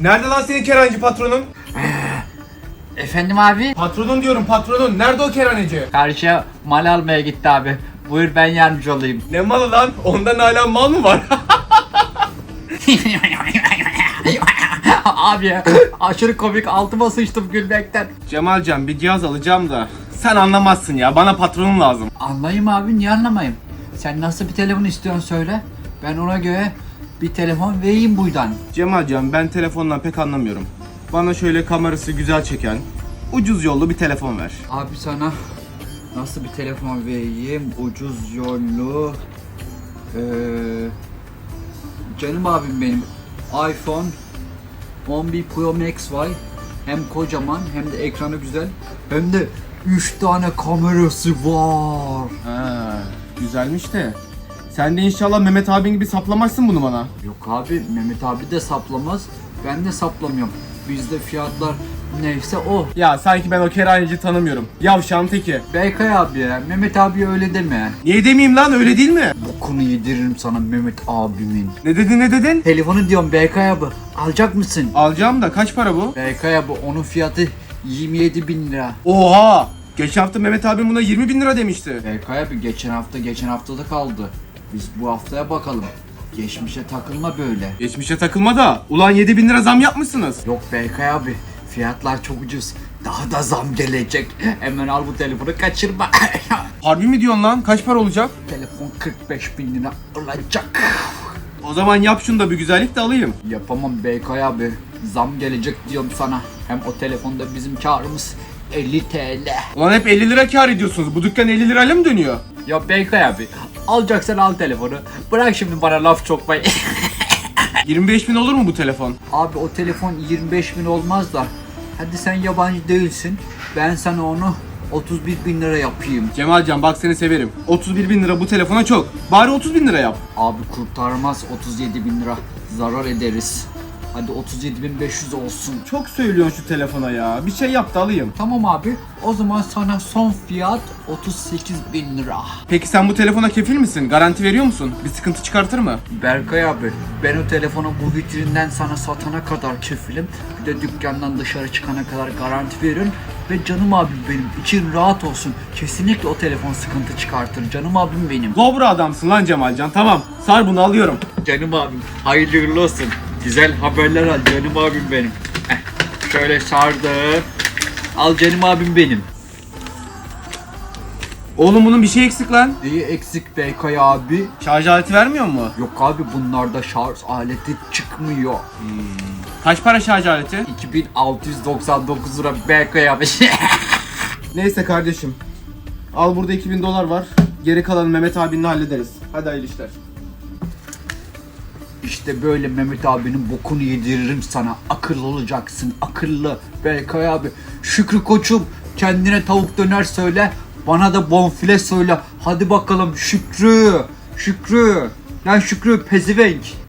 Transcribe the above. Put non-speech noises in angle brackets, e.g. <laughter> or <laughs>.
Nerede lan senin kerhancı patronun? Efendim abi? Patronun diyorum patronun. Nerede o kerhaneci? Karşıya mal almaya gitti abi. Buyur ben yardımcı olayım. Ne malı lan? Ondan hala mal mı var? <laughs> abi ya, aşırı komik altıma sıçtım gülmekten. Cemalcan bir cihaz alacağım da. Sen anlamazsın ya. Bana patronun lazım. Anlayayım abi niye anlamayayım? Sen nasıl bir telefon istiyorsun söyle. Ben ona göre bir telefon vereyim buydan. Cemalcan ben telefondan pek anlamıyorum. Bana şöyle kamerası güzel çeken, ucuz yollu bir telefon ver. Abi sana nasıl bir telefon vereyim? Ucuz yollu. Ee, canım abim benim. iPhone 11 Pro Max var. Hem kocaman hem de ekranı güzel. Hem de 3 tane kamerası var. Ha, güzelmiş de. Sen de inşallah Mehmet abin gibi saplamazsın bunu bana. Yok abi Mehmet abi de saplamaz. Ben de saplamıyorum. Bizde fiyatlar neyse o. Ya sanki ben o kerhaneci tanımıyorum. Yavşağın teki. Beykay abi ya. Mehmet abi öyle deme. Niye demeyeyim lan öyle değil mi? Bokunu yediririm sana Mehmet abimin. Ne dedin ne dedin? Telefonu diyorum Beykay abi. Alacak mısın? Alacağım da kaç para bu? Beykay abi onun fiyatı 27 bin lira. Oha! Geçen hafta Mehmet abim buna 20 bin lira demişti. Beykay abi geçen hafta geçen haftada kaldı. Biz bu haftaya bakalım. Geçmişe takılma böyle. Geçmişe takılma da. Ulan 7 bin lira zam yapmışsınız. Yok Beykay abi fiyatlar çok ucuz. Daha da zam gelecek. Hemen al bu telefonu kaçırma. <laughs> Harbi mi diyorsun lan? Kaç para olacak? Telefon 45 bin lira olacak. O zaman yap şunu da bir güzellik de alayım. Yapamam Beykay abi. Zam gelecek diyorum sana. Hem o telefonda bizim karımız 50 TL. Ulan hep 50 lira kar ediyorsunuz. Bu dükkan 50 lirayla mı dönüyor? Ya Beykay abi alacaksan al telefonu. Bırak şimdi bana laf çokmayı. 25 <laughs> bin olur mu bu telefon? abi o telefon 25 bin olmaz da. Hadi sen yabancı değilsin. Ben sana onu 31 bin lira yapayım. Cemalcan bak seni severim. 31 bin lira bu telefona çok. Bari 30 bin lira yap. Abi kurtarmaz 37 bin lira. Zarar ederiz. Hadi 37 bin 500 olsun. Çok söylüyorsun şu telefona ya. Bir şey yap da alayım. Tamam abi. O zaman sana son fiyat 38 bin lira. Peki sen bu telefona kefil misin? Garanti veriyor musun? Bir sıkıntı çıkartır mı? Berkay abi ben o telefonu bu vitrinden sana satana kadar kefilim. Bir de dükkandan dışarı çıkana kadar garanti veririm. Ve canım abim benim için rahat olsun. Kesinlikle o telefon sıkıntı çıkartır. Canım abim benim. Dobra adamsın lan Cemalcan. Tamam. Sar bunu alıyorum. Canım abim hayırlı uğurlu olsun. Güzel haberler al canım abim benim. Eh, şöyle sardım. Al canım abim benim. Oğlum bunun bir şey eksik lan. İyi eksik Berkay abi. Şarj aleti vermiyor mu? Yok abi bunlarda şarj aleti çıkmıyor. Kaç para şarj aleti? 2699 lira Berkay abi. <laughs> Neyse kardeşim. Al burada 2000 dolar var. Geri kalanı Mehmet abinle hallederiz. Hadi hayırlı işler. İşte böyle Mehmet abinin bokunu yediririm sana. Akıllı olacaksın, akıllı. Berkay abi, Şükrü koçum kendine tavuk döner söyle. Bana da bonfile söyle. Hadi bakalım Şükrü. Şükrü. Lan Şükrü pezivenk.